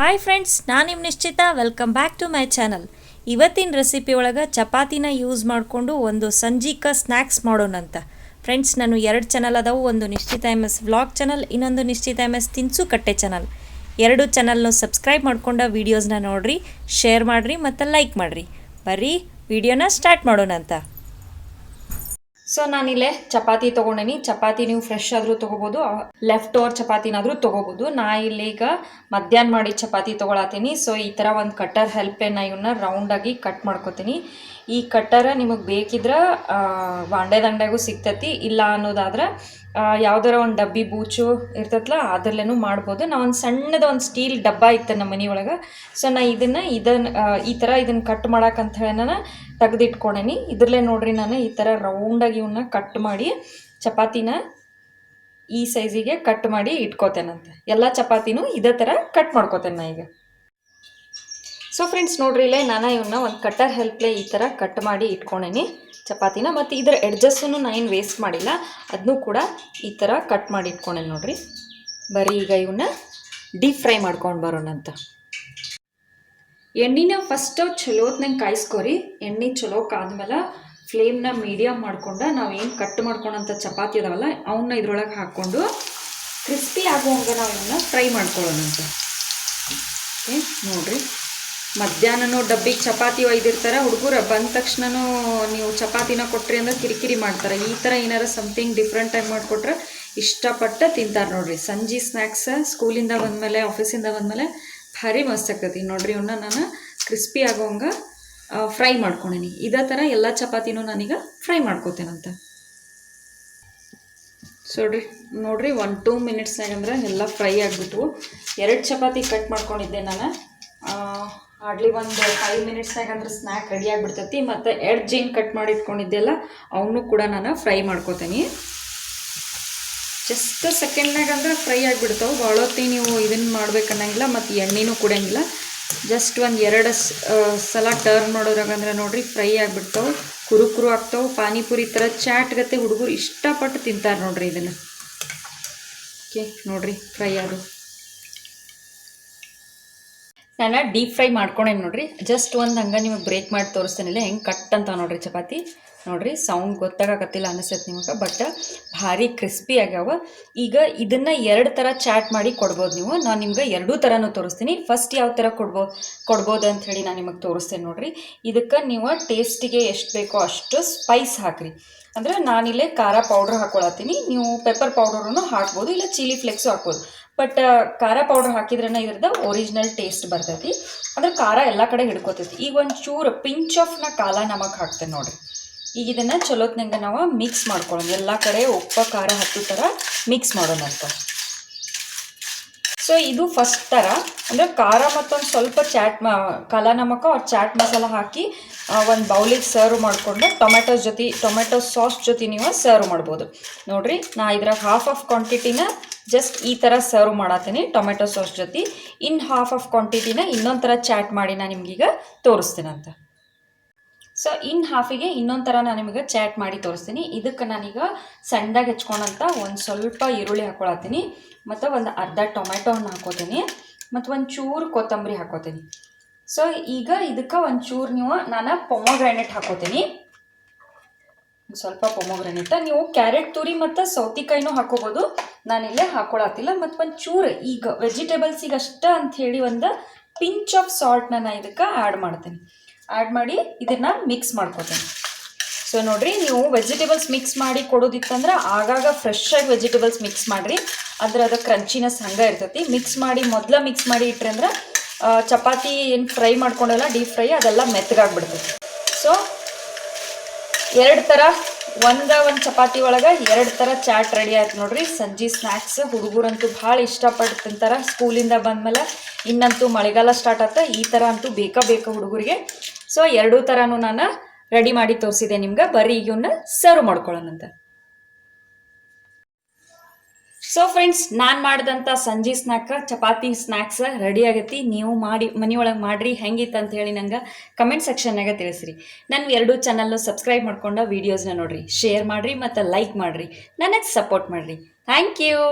Hi friends ನಾನು ನಿಮ್ಮ Nishchita. Welcome back to my channel ಇವತ್ತಿನ ರೆಸಿಪಿ ಒಳಗೆ ಚಪಾತಿನ ಯೂಸ್ ಮಾಡಿಕೊಂಡು ಒಂದು ಸಂಜೀಕ ಸ್ನ್ಯಾಕ್ಸ್ ಮಾಡೋಣಂತ ಫ್ರೆಂಡ್ಸ್ ನಾನು ಎರಡು ಚಾನಲ್ ಅದಾವು. ಒಂದು ನಿಶ್ಚಿತ ಎಂ ಎಸ್ ವ್ಲಾಗ್ ಚಾನಲ್ ಇನ್ನೊಂದು ನಿಶ್ಚಿತ ಎಂ ಎಸ್ ತಿನ್ಸು ಕಟ್ಟೆ ಚಾನಲ್ ಎರಡು ಚಾನಲ್ನು ಸಬ್ಸ್ಕ್ರೈಬ್ ಮಾಡ್ಕೊಂಡ ವೀಡಿಯೋಸ್ನ ನೋಡಿರಿ ಶೇರ್ ಮಾಡಿರಿ ಮತ್ತು ಲೈಕ್ ಮಾಡಿರಿ. ಬರ್ರಿ ವಿಡಿಯೋನ ಸ್ಟಾರ್ಟ್ ಮಾಡೋಣಂತ ಸೊ ನಾನಿಲ್ಲೇ ಚಪಾತಿ ತೊಗೊಂಡೇನಿ. ಚಪಾತಿ ನೀವು ಫ್ರೆಶ್ ಆದರೂ ತೊಗೋಬೋದು ಲೆಫ್ಟ್ ಓವರ್ ಚಪಾತಿನಾದರೂ ತೊಗೋಬೋದು. ನಾ ಇಲ್ಲಿ ಈಗ ಮಧ್ಯಾಹ್ನ ಮಾಡಿ ಚಪಾತಿ ತೊಗೊಳತ್ತೀನಿ ಸೊ ಈ ಥರ ಒಂದು ಕಟ್ಟರ್ ಹೆಲ್ಪೇನ ಇವನ್ನ ರೌಂಡಾಗಿ ಕಟ್ ಮಾಡ್ಕೊತೀನಿ. ಈ ಕಟ್ಟರ ನಿಮಗೆ ಬೇಕಿದ್ರೆ ಬಾಂಡೆ ದಂಡೆಗೂ ಸಿಗ್ತೈತಿ. ಇಲ್ಲ ಅನ್ನೋದಾದ್ರೆ ಯಾವ್ದಾರ ಒಂದು ಡಬ್ಬಿ, ಬೂಚು ಇರ್ತೈತಲ್ಲ ಅದರಲ್ಲೇನು ಮಾಡ್ಬೋದು. ನಾ ಒಂದು ಸಣ್ಣದ ಒಂದು ಸ್ಟೀಲ್ ಡಬ್ಬ ಇತ್ತು ನಮ್ಮ ಮನೆಯೊಳಗೆ. ಸೊ ನಾ ಇದನ್ನು ಇದನ್ನು ಈ ಥರ ಇದನ್ನು ಕಟ್ ಅಂತ ಹೇಳಿ ನಾನು ತೆಗೆದಿಟ್ಕೊಂಡೇನಿ. ಇದ್ರಲ್ಲೇ ನೋಡ್ರಿ ನಾನು ಈ ಥರ ರೌಂಡಾಗಿ ಇವನ್ನ ಕಟ್ ಮಾಡಿ, ಚಪಾತಿನ ಈ ಸೈಜಿಗೆ ಕಟ್ ಮಾಡಿ ಇಟ್ಕೋತೇನಂತೆ. ಎಲ್ಲ ಚಪಾತಿನೂ ಇದೇ ಥರ ಕಟ್ ಮಾಡ್ಕೋತೇನೆ ನಾ ಈಗ. ಸೊ ಫ್ರೆಂಡ್ಸ್ ನೋಡ್ರಿ ಇಲ್ಲೇ ನಾನು ಇವನ್ನ ಒಂದು ಕಟ್ಟರ್ ಹೆಲ್ಪ್ಲೇ ಈ ಥರ ಕಟ್ ಮಾಡಿ ಇಟ್ಕೊಂಡೇನಿ. ಚಪಾತಿನ, ಮತ್ತು ಇದರ ಎಡ್ಜಸ್ಸನ್ನು ನಾನು ಏನು ವೇಸ್ಟ್ ಮಾಡಿಲ್ಲ. ಅದನ್ನೂ ಕೂಡ ಈ ಥರ ಕಟ್ ಮಾಡಿ ಇಟ್ಕೊಂಡೆ ನೋಡಿರಿ. ಬರೀ ಈಗ ಇವನ್ನ ಡೀಪ್ ಫ್ರೈ ಮಾಡ್ಕೊಂಡು ಬರೋಣಂತ ಎಣ್ಣೆನ ಫಸ್ಟು ಚಲೋತ್ನಂಗೆ ಕಾಯಿಸ್ಕೊರಿ. ಎಣ್ಣೆ ಚಲೋ ಕಾದ್ಮೇಲೆ ಫ್ಲೇಮ್ನ ಮೀಡಿಯಮ್ ಮಾಡ್ಕೊಂಡು ನಾವು ಏನು ಕಟ್ ಮಾಡ್ಕೊಂಡಂಥ ಚಪಾತಿ ಅದಾವಲ್ಲ ಅವನ್ನ ಇದ್ರೊಳಗೆ ಹಾಕ್ಕೊಂಡು ಕ್ರಿಸ್ಪಿ ಆಗುವಂಗೆ ನಾವು ಇವನ್ನ ಫ್ರೈ ಮಾಡ್ಕೊಳ್ಳೋಣಂತ ಓಕೆ ನೋಡಿರಿ. ಮಧ್ಯಾಹ್ನನೂ ಡಬ್ಬಿಗೆ ಚಪಾತಿ ಒಯ್ದಿರ್ತಾರೆ, ಹುಡುಗರು ಬಂದ ತಕ್ಷಣನೂ ನೀವು ಚಪಾತಿನ ಕೊಟ್ರಿ ಅಂದ್ರೆ ಕಿರಿಕಿರಿ ಮಾಡ್ತಾರೆ. ಈ ಥರ ಏನಾರ ಸಮಥಿಂಗ್ ಡಿಫ್ರೆಂಟ್ ಟೈಮ್ ಮಾಡಿಕೊಟ್ರೆ ಇಷ್ಟಪಟ್ಟು ತಿಂತಾರೆ ನೋಡಿರಿ. ಸಂಜೆ ಸ್ನ್ಯಾಕ್ಸ್ ಸ್ಕೂಲಿಂದ ಬಂದಮೇಲೆ ಆಫೀಸಿಂದ ಬಂದಮೇಲೆ ಭಾರಿ ಮಸ್ತ್ ಆಗ್ತೈತಿ. ನೋಡಿರಿ ಇವನ್ನ ನಾನು ಕ್ರಿಸ್ಪಿ ಆಗೋಂಗ ಫ್ರೈ ಮಾಡ್ಕೊಂಡೀನಿ. ಇದೇ ಥರ ಎಲ್ಲ ಚಪಾತಿನೂ ನಾನೀಗ ಫ್ರೈ ಮಾಡ್ಕೋತೇನಂತ. ಸೋಡ್ರಿ, ನೋಡಿರಿ ಒನ್ ಟೂ ಮಿನಿಟ್ಸ್ನಾಗ ಅಂದ್ರೆ ಎಲ್ಲ ಫ್ರೈ ಆಗಿಬಿಟ್ವು. ಎರಡು ಚಪಾತಿ ಕಟ್ ಮಾಡ್ಕೊಂಡಿದ್ದೆ ನಾನು. ಹಾರ್ಡ್ಲಿ ಒಂದು ಫೈವ್ ಮಿನಿಟ್ಸ್ನಾಗ ಅಂದ್ರೆ ಸ್ನ್ಯಾಕ್ ರೆಡಿ ಆಗಿಬಿಡ್ತೈತಿ. ಮತ್ತು ಎರಡು ಏನು ಕಟ್ ಮಾಡಿ ಇಟ್ಕೊಂಡಿದ್ದೆಲ್ಲ ಅವನ್ನೂ ಕೂಡ ನಾನು ಫ್ರೈ ಮಾಡ್ಕೋತೀನಿ. ಜಸ್ಟ್ ಸೆಕೆಂಡ್ನಾಗ ಅಂದ್ರೆ ಫ್ರೈ ಆಗಿಬಿಡ್ತಾವೆ. ಭಾಳೊತ್ತಿ ನೀವು ಇದನ್ನು ಮಾಡ್ಬೇಕನ್ನಂಗಿಲ್ಲ ಮತ್ತು ಎಣ್ಣೆನೂ ಕುಡಿಯಂಗಿಲ್ಲ ಜಸ್ಟ್ ಒಂದು ಎರಡು ಸಲ ಟರ್ನ್ ಮಾಡೋದ್ರಾಗಂದ್ರೆ ನೋಡ್ರಿ ಫ್ರೈ ಆಗಿಬಿಡ್ತಾವೆ. ಕುರುಕುರು ಕುರು ಆಗ್ತಾವೆ. ಪಾನಿಪುರಿ ಥರ ಚಾಟ್ ಗತೆ ಹುಡುಗರು ಇಷ್ಟಪಟ್ಟು ತಿಂತಾರೆ ನೋಡ್ರಿ ಇದನ್ನು. ಓಕೆ, ನೋಡ್ರಿ ಫ್ರೈ ಅದು ನಾನು ಡೀಪ್ ಫ್ರೈ ಮಾಡ್ಕೊಂಡೇನು ನೋಡ್ರಿ ಜಸ್ಟ್ ಒಂದು ಹಂಗೆ ನಿಮಗೆ ಬ್ರೇಕ್ ಮಾಡಿ ತೋರಿಸ್ತೇನಿಲ್ಲ ಹೆಂಗೆ ಕಟ್ ಅಂತ ನೋಡ್ರಿ ಚಪಾತಿ. ನೋಡ್ರಿ ಸೌಂಡ್ ಗೊತ್ತಾಗಕತ್ತಿಲ್ಲ ಅನಿಸತ್ ನಿಮಗೆ ಬಟ್ ಭಾರಿ ಕ್ರಿಸ್ಪಿ ಆಗ್ಯಾವ. ಈಗ ಇದನ್ನು ಎರಡು ಥರ ಚಾಟ್ ಮಾಡಿ ಕೊಡ್ಬೋದು ನೀವು. ನಾನು ನಿಮ್ಗೆ ಎರಡೂ ಥರನೂ ತೋರಿಸ್ತೀನಿ. ಫಸ್ಟ್ ಯಾವ ಥರ ಕೊಡ್ಬೋ, ಕೊಡ್ಬೋದು ಅಂತ ಹೇಳಿ ನಾನು ನಿಮಗೆ ತೋರಿಸ್ತೇನೆ ನೋಡ್ರಿ. ಇದಕ್ಕೆ ನೀವು ಟೇಸ್ಟಿಗೆ ಎಷ್ಟು ಬೇಕೋ ಅಷ್ಟು ಸ್ಪೈಸ್ ಹಾಕ್ರಿ. ಅಂದರೆ ನಾನಿಲ್ಲೇ ಖಾರ ಪೌಡ್ರ್ ಹಾಕೊಳತ್ತೀನಿ. ನೀವು ಪೆಪ್ಪರ್ ಪೌಡರನ್ನು ಹಾಕ್ಬೋದು, ಇಲ್ಲ ಚಿಲ್ಲಿ ಫ್ಲೆಕ್ಸು ಹಾಕ್ಬೋದು. ಬಟ್ ಖಾರ ಪೌಡರ್ ಹಾಕಿದ್ರೇ ಇದ್ರದ್ದು ಒರಿಜಿನಲ್ ಟೇಸ್ಟ್ ಬರ್ತೈತಿ. ಅಂದ್ರೆ ಖಾರ ಎಲ್ಲ ಕಡೆ ಹಿಡ್ಕೋತೈತಿ. ಈಗ ಒಂದು ಚೂರು ಪಿಂಚ್ ಆಫ್ನ ಕಾಲ ನಮಕ್ ಹಾಕ್ತೇನೆ ನೋಡ್ರಿ. ಈಗ ಇದನ್ನ ಚಲೋತ್ನಂಗೆ ನಾವು ಮಿಕ್ಸ್ ಮಾಡ್ಕೊಳ್ಳೋಣ ಎಲ್ಲ ಕಡೆ ಉಪ್ಪ, ಖಾರ ಹತ್ತು ಥರ ಮಿಕ್ಸ್ ಮಾಡೋಣ ಅಂತ ಸೊ ಇದು ಫಸ್ಟ್ ಥರ ಅಂದರೆ ಖಾರ ಮತ್ತೊಂದು ಸ್ವಲ್ಪ ಚಾಟ್ ಮ ಕಲ ನಮಕ ಅವ್ರು ಚಾಟ್ ಮಸಾಲ ಹಾಕಿ ಒಂದು ಬೌಲಿಗೆ ಸರ್ವ್ ಮಾಡಿಕೊಂಡು ಟೊಮೆಟೊ ಜೊತೆ ಟೊಮೆಟೊ ಸಾಸ್ ಜೊತೆ ನೀವು ಸರ್ವ್ ಮಾಡ್ಬೋದು. ನೋಡಿರಿ, ನಾ ಇದ್ರಾಗ ಹಾಫ್ ಆಫ್ ಕ್ವಾಂಟಿಟಿನ ಜಸ್ಟ್ ಈ ಥರ ಸರ್ವ್ ಮಾಡತ್ತೀನಿ ಟೊಮೆಟೊ ಸಾಸ್ ಜೊತೆ. ಇನ್ನು ಹಾಫ್ ಆಫ್ ಕ್ವಾಂಟಿಟಿನ ಇನ್ನೊಂದು ಥರ ಚಾಟ್ ಮಾಡಿ ನಾನು ನಿಮ್ಗೀಗ ತೋರಿಸ್ತೀನಂತ. ಸೊ ಇನ್ ಹಾಫಿಗೆ ಇನ್ನೊಂದು ಥರ ನಾನು ನಿಮಗೆ ಚಾಟ್ ಮಾಡಿ ತೋರಿಸ್ತೀನಿ. ಇದಕ್ಕೆ ನಾನೀಗ ಸಣ್ಣದಾಗಿ ಹೆಚ್ಕೊಂಡಂತ ಒಂದು ಸ್ವಲ್ಪ ಈರುಳ್ಳಿ ಹಾಕೊಳತ್ತೀನಿ. ಮತ್ತು ಒಂದು ಅರ್ಧ ಟೊಮೆಟೊನ ಹಾಕೋತೀನಿ. ಮತ್ತು ಒಂದು ಚೂರು ಕೊತ್ತಂಬರಿ ಹಾಕೋತೀನಿ. ಸೊ ಈಗ ಇದಕ್ಕೆ ಒಂದು ಚೂರು ನೀವು, ನಾನು ಪೊಮೊಗ್ರಾನೆಟ್ ಹಾಕೋತೀನಿ. ಸ್ವಲ್ಪ ಪೊಮೊಗ್ರಾನೆಟ್. ನೀವು ಕ್ಯಾರೆಟ್, ತುರಿ ಮತ್ತು ಸೌತಿಕಾಯಿನೂ ಹಾಕೋಬೋದು. ನಾನಿಲ್ಲೇ ಹಾಕೊಳತ್ತಿಲ್ಲ. ಮತ್ತು ಒಂದು ಚೂರು ಈಗ ವೆಜಿಟೇಬಲ್ಸಿಗೆ ಅಷ್ಟ ಅಂತ ಹೇಳಿ ಒಂದು ಪಿಂಚ್ ಆಫ್ ಸಾಲ್ಟ್ನ ನಾನು ಇದಕ್ಕೆ ಆ್ಯಡ್ ಮಾಡ್ತೀನಿ. ಆ್ಯಡ್ ಮಾಡಿ ಇದನ್ನು ಮಿಕ್ಸ್ ಮಾಡ್ಕೋತೀನಿ. ಸೊ ನೋಡಿರಿ, ನೀವು ವೆಜಿಟೇಬಲ್ಸ್ ಮಿಕ್ಸ್ ಮಾಡಿ ಕೊಡೋದಿತ್ತಂದ್ರೆ ಆಗಾಗ ಫ್ರೆಶ್ ಆಗಿ ವೆಜಿಟೇಬಲ್ಸ್ ಮಿಕ್ಸ್ ಮಾಡಿರಿ. ಅಂದ್ರೆ ಅದು ಕ್ರಂಚಿನೆಸ್ ಹಂಗೆ ಇರ್ತೈತಿ. ಮಿಕ್ಸ್ ಮಾಡಿ, ಮೊದಲ ಮಿಕ್ಸ್ ಮಾಡಿ ಇಟ್ರಿ ಅಂದ್ರೆ ಚಪಾತಿ ಏನು ಫ್ರೈ ಮಾಡ್ಕೊಂಡಲ್ಲ ಡೀಪ್ ಫ್ರೈ ಅದೆಲ್ಲ ಮೆತ್ತಗಾಗ್ಬಿಡ್ತೈತಿ. ಸೊ ಎರಡು ಥರ ಒಂದ ಒಂದು ಚಪಾತಿ ಒಳಗೆ ಎರಡು ಥರ ಚಾಟ್ ರೆಡಿ ಆಯ್ತು ನೋಡ್ರಿ. ಸಂಜೆ ಸ್ನ್ಯಾಕ್ಸ್ ಹುಡುಗರಂತೂ ಭಾಳ ಇಷ್ಟಪಟ್ಟು ತಿಂತಾರೆ. ಸ್ಕೂಲಿಂದ ಬಂದಮೇಲೆ ಇನ್ನಂತೂ ಮಳೆಗಾಲ ಸ್ಟಾರ್ಟ್ ಆಗ್ತಾ ಈ ಥರ ಅಂತೂ ಬೇಕಾ ಬೇಕಾ ಹುಡುಗರಿಗೆ ಸೊ ಎರಡೂ ಥರನೂ ನಾನು ರೆಡಿ ಮಾಡಿ ತೋರಿಸಿದೆ ನಿಮ್ಗೆ. ಬರೀ ಇವನ್ನ ಸರ್ವ್ ಮಾಡ್ಕೊಳ್ಳೋಣಂತ. ಸೊ ಫ್ರೆಂಡ್ಸ್ ನಾನು ಮಾಡಿದಂಥ ಸಂಜೆ ಸ್ನ್ಯಾಕ್ ಚಪಾತಿ ಸ್ನ್ಯಾಕ್ಸ್ ರೆಡಿ ಆಗೈತಿ. ನೀವು ಮಾಡಿ, ಮನೆಯೊಳಗೆ ಮಾಡಿರಿ. ಹೆಂಗಿತ್ತು ಅಂತ ಹೇಳಿ ನಂಗೆ ಕಮೆಂಟ್ ಸೆಕ್ಷನ್ನಾಗ ತಿಳಿಸ್ರಿ. ನನ್ನ ಎರಡು ಚಾನಲ್ಲು ಸಬ್ಸ್ಕ್ರೈಬ್ ಮಾಡ್ಕೊಂಡು ವೀಡಿಯೋಸ್ನ ನೋಡ್ರಿ. ಶೇರ್ ಮಾಡಿರಿ ಮತ್ತು ಲೈಕ್ ಮಾಡಿರಿ. ನನಗೆ ಸಪೋರ್ಟ್ ಮಾಡಿರಿ. Thank you